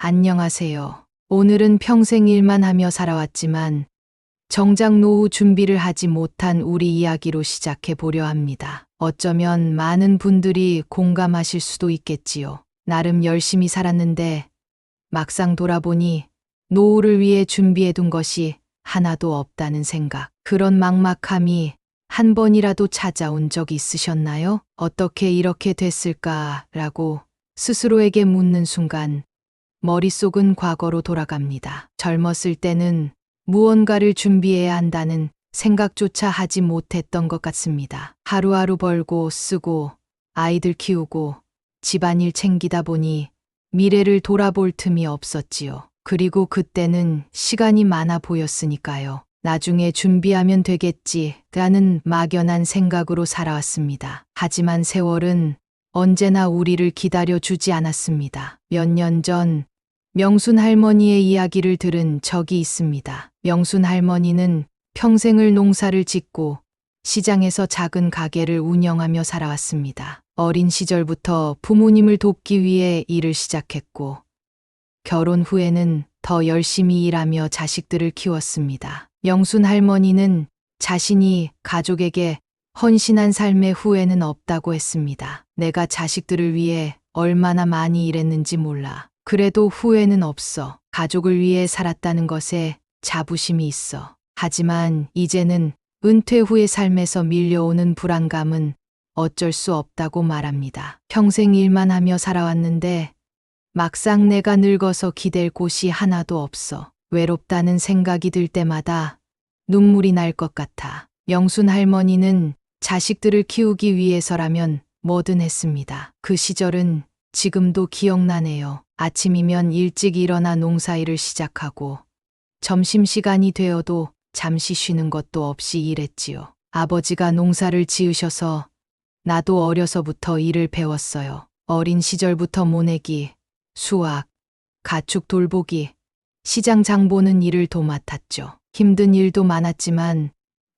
안녕하세요. 오늘은 평생 일만 하며 살아왔지만 정작 노후 준비를 하지 못한 우리 이야기로 시작해 보려 합니다. 어쩌면 많은 분들이 공감하실 수도 있겠지요. 나름 열심히 살았는데 막상 돌아보니 노후를 위해 준비해 둔 것이 하나도 없다는 생각. 그런 막막함이 한 번이라도 찾아온 적 있으셨나요? 어떻게 이렇게 됐을까라고 스스로에게 묻는 순간 머릿속은 과거로 돌아갑니다. 젊었을 때는 무언가를 준비해야 한다는 생각조차 하지 못했던 것 같습니다. 하루하루 벌고 쓰고 아이들 키우고 집안일 챙기다 보니 미래를 돌아볼 틈이 없었지요. 그리고 그때는 시간이 많아 보였으니까요. 나중에 준비하면 되겠지 라는 막연한 생각으로 살아왔습니다. 하지만 세월은 언제나 우리를 기다려 주지 않았습니다. 몇 년 전 명순 할머니의 이야기를 들은 적이 있습니다. 명순 할머니는 평생을 농사를 짓고 시장에서 작은 가게를 운영하며 살아왔습니다. 어린 시절부터 부모님을 돕기 위해 일을 시작했고 결혼 후에는 더 열심히 일하며 자식들을 키웠습니다. 명순 할머니는 자신이 가족에게 헌신한 삶의 후회는 없다고 했습니다. 내가 자식들을 위해 얼마나 많이 일했는지 몰라. 그래도 후회는 없어. 가족을 위해 살았다는 것에 자부심이 있어. 하지만 이제는 은퇴 후의 삶에서 밀려오는 불안감은 어쩔 수 없다고 말합니다. 평생 일만 하며 살아왔는데 막상 내가 늙어서 기댈 곳이 하나도 없어. 외롭다는 생각이 들 때마다 눈물이 날 것 같아. 명순 할머니는 자식들을 키우기 위해서라면 뭐든 했습니다. 그 시절은 지금도 기억나네요. 아침이면 일찍 일어나 농사일을 시작하고 점심시간이 되어도 잠시 쉬는 것도 없이 일했지요. 아버지가 농사를 지으셔서 나도 어려서부터 일을 배웠어요. 어린 시절부터 모내기, 수학, 가축 돌보기, 시장 장 보는 일을 도맡았죠. 힘든 일도 많았지만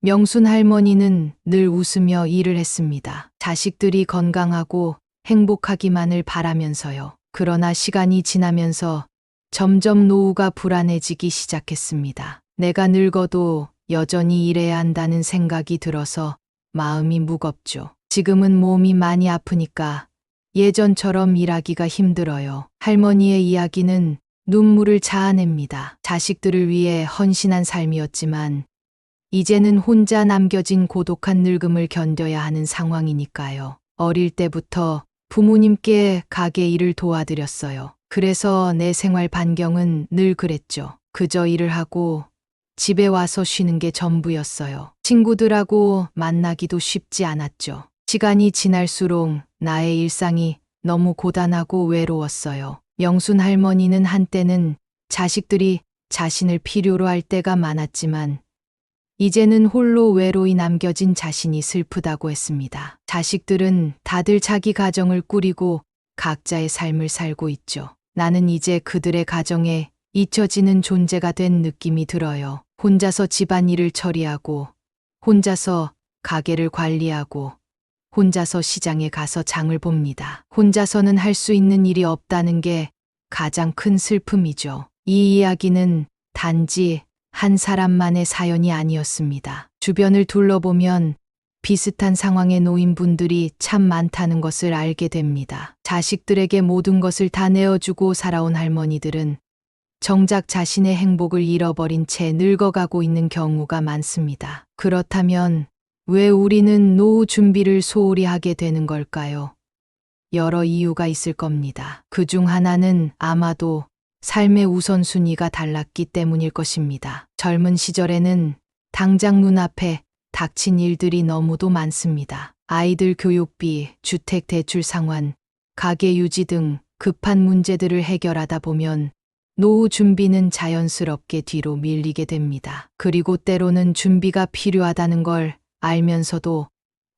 명순 할머니는 늘 웃으며 일을 했습니다. 자식들이 건강하고 행복하기만을 바라면서요. 그러나 시간이 지나면서 점점 노후가 불안해지기 시작했습니다. 내가 늙어도 여전히 일해야 한다는 생각이 들어서 마음이 무겁죠. 지금은 몸이 많이 아프니까 예전처럼 일하기가 힘들어요. 할머니의 이야기는 눈물을 자아냅니다. 자식들을 위해 헌신한 삶이었지만 이제는 혼자 남겨진 고독한 늙음을 견뎌야 하는 상황이니까요. 어릴 때부터 부모님께 가게 일을 도와드렸어요. 그래서 내 생활 반경은 늘 그랬죠. 그저 일을 하고 집에 와서 쉬는 게 전부였어요. 친구들하고 만나기도 쉽지 않았죠. 시간이 지날수록 나의 일상이 너무 고단하고 외로웠어요. 영순 할머니는 한때는 자식들이 자신을 필요로 할 때가 많았지만 이제는 홀로 외로이 남겨진 자신이 슬프다고 했습니다. 자식들은 다들 자기 가정을 꾸리고 각자의 삶을 살고 있죠. 나는 이제 그들의 가정에 잊혀지는 존재가 된 느낌이 들어요. 혼자서 집안일을 처리하고, 혼자서 가게를 관리하고, 혼자서 시장에 가서 장을 봅니다. 혼자서는 할 수 있는 일이 없다는 게 가장 큰 슬픔이죠. 이 이야기는 단지 한 사람만의 사연이 아니었습니다. 주변을 둘러보면 비슷한 상황에 놓인 분들이 참 많다는 것을 알게 됩니다. 자식들에게 모든 것을 다 내어주고 살아온 할머니들은 정작 자신의 행복을 잃어버린 채 늙어가고 있는 경우가 많습니다. 그렇다면 왜 우리는 노후 준비를 소홀히 하게 되는 걸까요? 여러 이유가 있을 겁니다. 그 중 하나는 아마도 삶의 우선순위가 달랐기 때문일 것입니다. 젊은 시절에는 당장 눈앞에 닥친 일들이 너무도 많습니다. 아이들 교육비, 주택 대출 상환, 가게 유지 등 급한 문제들을 해결하다 보면 노후 준비는 자연스럽게 뒤로 밀리게 됩니다. 그리고 때로는 준비가 필요하다는 걸 알면서도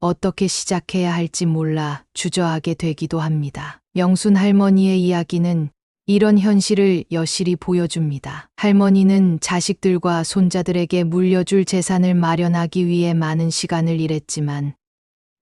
어떻게 시작해야 할지 몰라 주저하게 되기도 합니다. 명순 할머니의 이야기는 이런 현실을 여실히 보여줍니다. 할머니는 자식들과 손자들에게 물려줄 재산을 마련하기 위해 많은 시간을 일했지만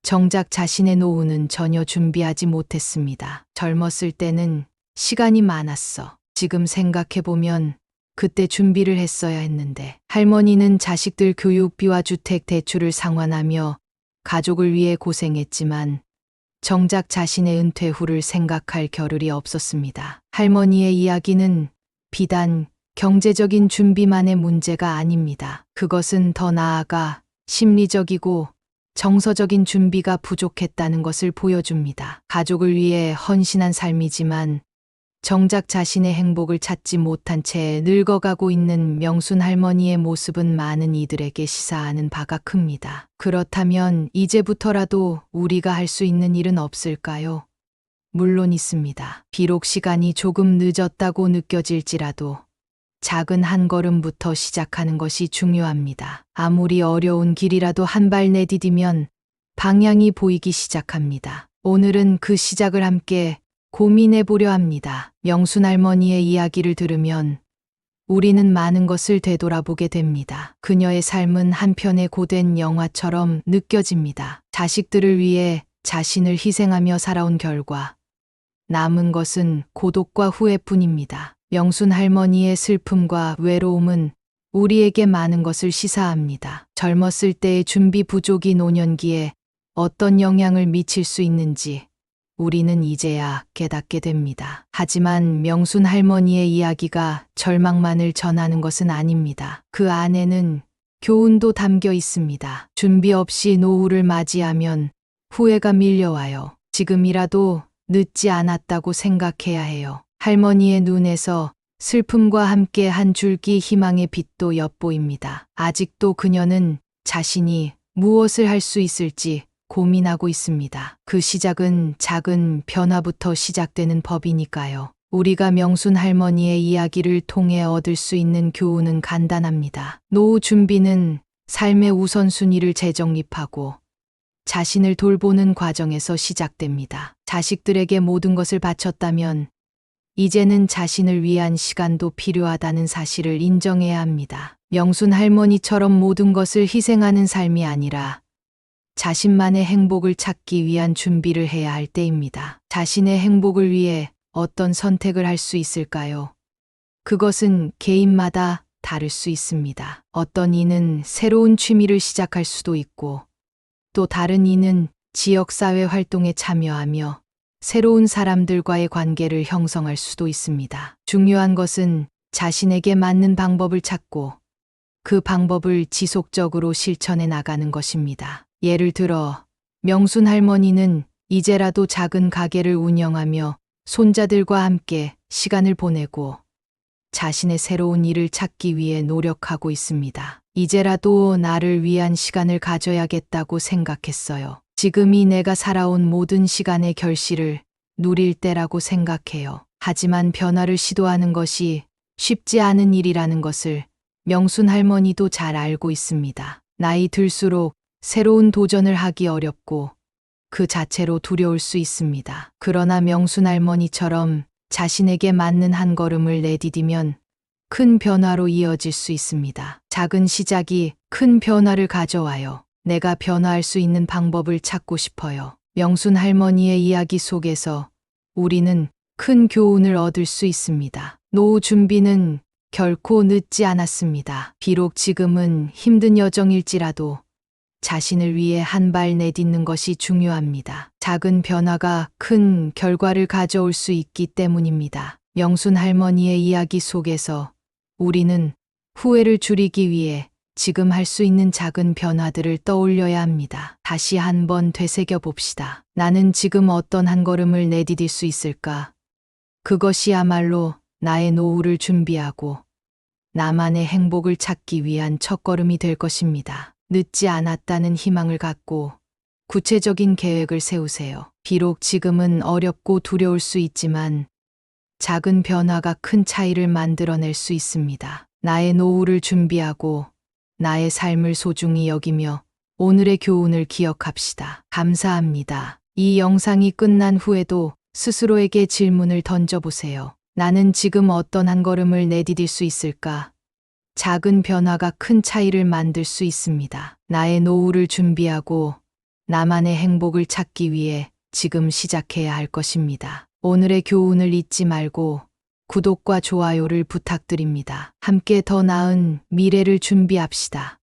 정작 자신의 노후는 전혀 준비하지 못했습니다. 젊었을 때는 시간이 많았어. 지금 생각해보면 그때 준비를 했어야 했는데 할머니는 자식들 교육비와 주택 대출을 상환하며 가족을 위해 고생했지만 정작 자신의 은퇴 후를 생각할 겨를이 없었습니다. 할머니의 이야기는 비단 경제적인 준비만의 문제가 아닙니다. 그것은 더 나아가 심리적이고 정서적인 준비가 부족했다는 것을 보여줍니다. 가족을 위해 헌신한 삶이지만 정작 자신의 행복을 찾지 못한 채 늙어가고 있는 명순 할머니의 모습은 많은 이들에게 시사하는 바가 큽니다. 그렇다면 이제부터라도 우리가 할 수 있는 일은 없을까요? 물론 있습니다. 비록 시간이 조금 늦었다고 느껴질지라도 작은 한 걸음부터 시작하는 것이 중요합니다. 아무리 어려운 길이라도 한 발 내디디면 방향이 보이기 시작합니다. 오늘은 그 시작을 함께 고민해 보려 합니다. 명순 할머니의 이야기를 들으면 우리는 많은 것을 되돌아보게 됩니다. 그녀의 삶은 한편의 고된 영화처럼 느껴집니다. 자식들을 위해 자신을 희생하며 살아온 결과 남은 것은 고독과 후회뿐입니다. 명순 할머니의 슬픔과 외로움은 우리에게 많은 것을 시사합니다. 젊었을 때의 준비 부족이 노년기에 어떤 영향을 미칠 수 있는지 우리는 이제야 깨닫게 됩니다. 하지만 명순 할머니의 이야기가 절망만을 전하는 것은 아닙니다. 그 안에는 교훈도 담겨 있습니다. 준비 없이 노후를 맞이하면 후회가 밀려와요. 지금이라도 늦지 않았다고 생각해야 해요. 할머니의 눈에서 슬픔과 함께 한 줄기 희망의 빛도 엿보입니다. 아직도 그녀는 자신이 무엇을 할 수 있을지 고민하고 있습니다. 그 시작은 작은 변화부터 시작되는 법이니까요. 우리가 명순 할머니의 이야기를 통해 얻을 수 있는 교훈은 간단합니다. 노후 준비는 삶의 우선순위를 재정립하고 자신을 돌보는 과정에서 시작됩니다. 자식들에게 모든 것을 바쳤다면 이제는 자신을 위한 시간도 필요하다는 사실을 인정해야 합니다. 명순 할머니처럼 모든 것을 희생하는 삶이 아니라 자신만의 행복을 찾기 위한 준비를 해야 할 때입니다. 자신의 행복을 위해 어떤 선택을 할 수 있을까요? 그것은 개인마다 다를 수 있습니다. 어떤 이는 새로운 취미를 시작할 수도 있고, 또 다른 이는 지역사회 활동에 참여하며 새로운 사람들과의 관계를 형성할 수도 있습니다. 중요한 것은 자신에게 맞는 방법을 찾고 그 방법을 지속적으로 실천해 나가는 것입니다. 예를 들어, 명순 할머니는 이제라도 작은 가게를 운영하며 손자들과 함께 시간을 보내고 자신의 새로운 일을 찾기 위해 노력하고 있습니다. 이제라도 나를 위한 시간을 가져야겠다고 생각했어요. 지금이 내가 살아온 모든 시간의 결실을 누릴 때라고 생각해요. 하지만 변화를 시도하는 것이 쉽지 않은 일이라는 것을 명순 할머니도 잘 알고 있습니다. 나이 들수록 새로운 도전을 하기 어렵고 그 자체로 두려울 수 있습니다. 그러나 명순 할머니처럼 자신에게 맞는 한 걸음을 내디디면 큰 변화로 이어질 수 있습니다. 작은 시작이 큰 변화를 가져와요. 내가 변화할 수 있는 방법을 찾고 싶어요. 명순 할머니의 이야기 속에서 우리는 큰 교훈을 얻을 수 있습니다. 노후 준비는 결코 늦지 않았습니다. 비록 지금은 힘든 여정일지라도 자신을 위해 한 발 내딛는 것이 중요합니다. 작은 변화가 큰 결과를 가져올 수 있기 때문입니다. 명순 할머니의 이야기 속에서 우리는 후회를 줄이기 위해 지금 할 수 있는 작은 변화들을 떠올려야 합니다. 다시 한번 되새겨 봅시다. 나는 지금 어떤 한 걸음을 내디딜 수 있을까? 그것이야말로 나의 노후를 준비하고 나만의 행복을 찾기 위한 첫걸음이 될 것입니다. 늦지 않았다는 희망을 갖고 구체적인 계획을 세우세요. 비록 지금은 어렵고 두려울 수 있지만 작은 변화가 큰 차이를 만들어낼 수 있습니다. 나의 노후를 준비하고 나의 삶을 소중히 여기며 오늘의 교훈을 기억합시다. 감사합니다. 이 영상이 끝난 후에도 스스로에게 질문을 던져보세요. 나는 지금 어떤 한 걸음을 내디딜 수 있을까? 작은 변화가 큰 차이를 만들 수 있습니다. 나의 노후를 준비하고 나만의 행복을 찾기 위해 지금 시작해야 할 것입니다. 오늘의 교훈을 잊지 말고 구독과 좋아요를 부탁드립니다. 함께 더 나은 미래를 준비합시다.